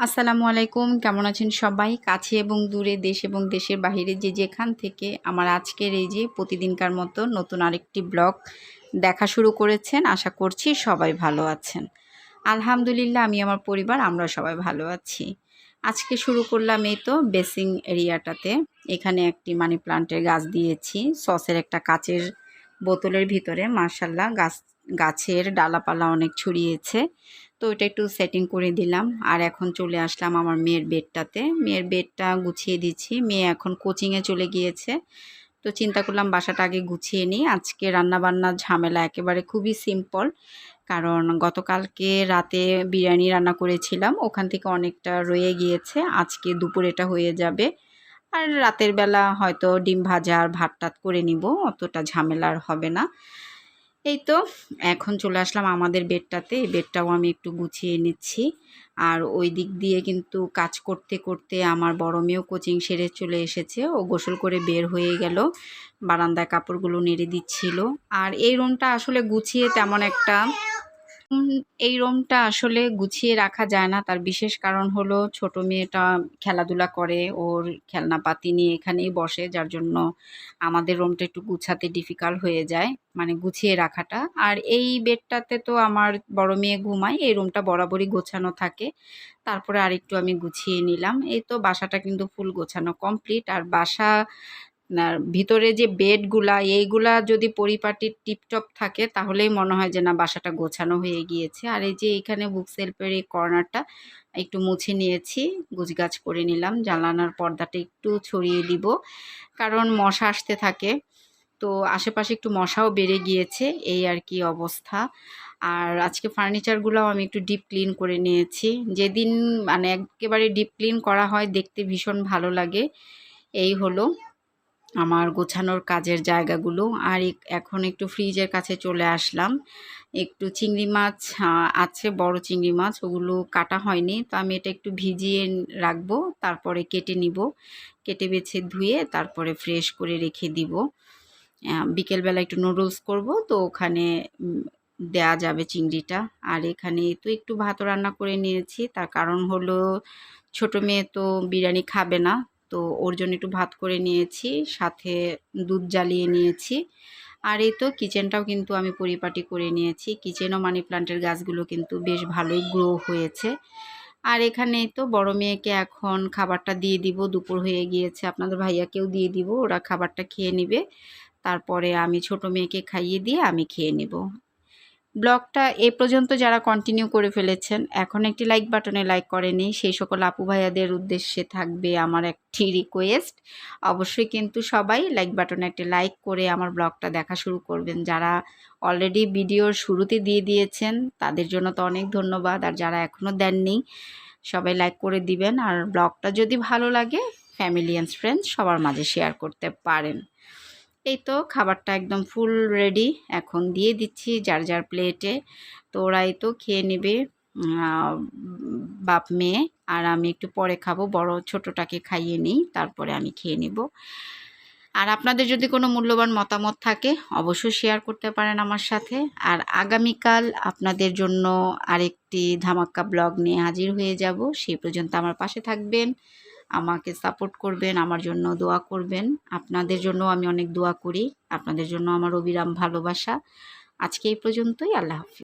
আসসালামু আলাইকুম, কেমন আছেন সবাই? কাছে এবং দূরে দেশ এবং দেশের বাইরে যে যেখান থেকে আমার আজকের এই যে প্রতিদিনকার মতো নতুন আরেকটি ব্লগ দেখা শুরু করেছেন, আশা করছি সবাই ভালো আছেন। আলহামদুলিল্লাহ, আমি আমার পরিবার, আমরা সবাই ভালো আছি। আজকে শুরু করলাম এই তো বেসিং এরিয়াটাতে। এখানে একটি মানি প্লান্টের গাছ দিয়েছি। সসের একটা কাচের বোতলের ভিতরে মার্শাল্লাহ গাছ, গাছের ডালাপালা অনেক ছড়িয়েছে। তো এটা একটু সেটিং করে দিলাম। আর এখন চলে আসলাম আমার মেয়ের বেডটাতে মেয়ের বেডটা গুছিয়ে দিচ্ছি। মেয়ে এখন কোচিংয়ে চলে গিয়েছে। তো চিন্তা করলাম বাসাটা আগে গুছিয়ে নিই। আজকে রান্নাবান্নার ঝামেলা একেবারে খুবই সিম্পল কারণ গতকালকে রাতে বিরিয়ানি রান্না করেছিলাম। ওখান থেকে অনেকটা রয়ে গিয়েছে। আজকে দুপুর এটা হয়ে যাবে। আর রাতের বেলা হয়তো ডিম ভাজা আর ভাত টাত করে নিব। অতটা ঝামেলার হবে না। এই তো, এখন চলে আসলাম আমাদের বেডটাতে। এই বেডটাও আমি একটু গুছিয়ে নিচ্ছি। আর ওই দিক দিয়ে কিন্তু কাজ করতে করতে আমার বড় মেয়েও কোচিং সেরে চলে এসেছে। ও গোসল করে বের হয়ে গেল। বারান্দায় কাপড়গুলো নেড়ে দিচ্ছিল। আর এই রুমটা আসলে গুছিয়ে তেমন একটা এই রুমটা আসলে গুছিয়ে রাখা যায় না। তার বিশেষ কারণ হলো ছোট মেয়েটা খেলাধুলা করে, ওর খেলনাপাতি নিয়ে এখানেই বসে, যার জন্য আমাদের রুমটা একটু গুছাতে ডিফিকাল্ট হয়ে যায় মানে গুছিয়ে রাখাটা। আর এই বেডটাতে তো আমার বড় মেয়ে ঘুমায়, এই রুমটা বরাবরই গোছানো থাকে। তারপরে আরেকটু আমি গুছিয়ে নিলাম। এই তো বাসাটা কিন্তু ফুল গোছানো কমপ্লিট আর বাসা আর ভিতরে যে বেডগুলা, এইগুলা যদি পরিপাটির টিপটপ থাকে, তাহলেই মনে হয় যে না, বাসাটা গোছানো হয়ে গিয়েছে। আর এই যে এখানে বুক সেলফের এই কর্নারটা একটু মুছে নিয়েছি, গুছগাছ করে নিলাম। জানালার পর্দাটা একটু ছড়িয়ে দিব, কারণ মশা আসতে থাকে। তো আশেপাশে একটু মশাও বেড়ে গিয়েছে, এই আর কি অবস্থা। আর আজকে ফার্নিচারগুলোও আমি একটু ডিপ ক্লিন করে নিয়েছি। যেদিন মানে একেবারে ডিপ ক্লিন করা হয়, দেখতে ভীষণ ভালো লাগে। এই হলো। আমার গোছানোর কাজের জায়গাগুলো। আর এখন একটু ফ্রিজের কাছে চলে আসলাম। একটু চিংড়ি মাছ আছে, বড় চিংড়ি মাছ, ওগুলো কাটা হয়নি। তো আমি এটা একটু ভিজিয়ে রাখব, তারপরে কেটে নিব। কেটে বেছে ধুয়ে তারপরে ফ্রেশ করে রেখে দিব। বিকেলবেলা একটু নুডলস করব, তো ওখানে দেয়া যাবে চিংড়িটা। আর এখানে তো একটু ভাত রান্না করে নিয়েছি। তার কারণ হলো, ছোট মেয়ে তো বিরিয়ানি খাবে না। তো ওর জন্য একটু ভাত করে নিয়েছি, সাথে দুধ জ্বালিয়ে নিয়েছি। আর এই তো কিচেনটাও কিন্তু আমি পরিপাটি করে নিয়েছি। কিচেনও মানি প্লান্টের গাছগুলো কিন্তু বেশ ভালোই গ্রো হয়েছে। আর এখানে তো বড় মেয়েকে এখন খাবারটা দিয়ে দিব, দুপুর হয়ে গিয়েছে। আপনাদের ভাইয়াকেও দিয়ে দিব, ওরা খাবারটা খেয়ে নিবে। তারপরে আমি ছোট মেয়েকে খাইয়ে দিয়ে আমি খেয়ে নেব। ব্লগটা এ পর্যন্ত যারা কন্টিনিউ করে ফেলেছেন, এখন একটি লাইক বাটনে লাইক করেনি সেই সকল আপু ভাইয়াদের উদ্দেশ্যে থাকবে আমার একটি রিকোয়েস্ট অবশ্যই কিন্তু সবাই লাইক বাটনে একটি লাইক করে আমার ব্লগটা দেখা শুরু করবেন। যারা অলরেডি ভিডিওর শুরুতে দিয়ে দিয়েছেন, তাদের জন্য তো অনেক ধন্যবাদ। আর যারা এখনও দেননি, সবাই লাইক করে দিবেন। আর ব্লগটা যদি ভালো লাগে ফ্যামিলি অ্যান্ড ফ্রেন্ডস সবার মাঝে শেয়ার করতে পারেন। এই তো খাবারটা একদম ফুল রেডি এখন দিয়ে দিচ্ছি যার যার প্লেটে তো ওরাই তো খেয়ে নেবে বাপ মেয়ে। আর আমি একটু পরে খাব, বড় ছোটোটাকে খাইয়ে নিই, তারপরে আমি খেয়ে নেব। আর আপনাদের যদি কোনো মূল্যবান মতামত থাকে, অবশ্যই শেয়ার করতে পারেন আমার সাথে। আর আগামীকাল আপনাদের জন্য আরেকটি ধামাক্কা ব্লগ নিয়ে হাজির হয়ে যাব। সেই পর্যন্ত আমার পাশে থাকবেন। আমাকে সাপোর্ট করবেন, আমার জন্য দোয়া করবেন। আপনাদের জন্য আমি অনেক দোয়া করি। আপনাদের জন্য আমার অবিরাম ভালোবাসা। আজকে এই পর্যন্তই, আল্লাহ হাফিজ।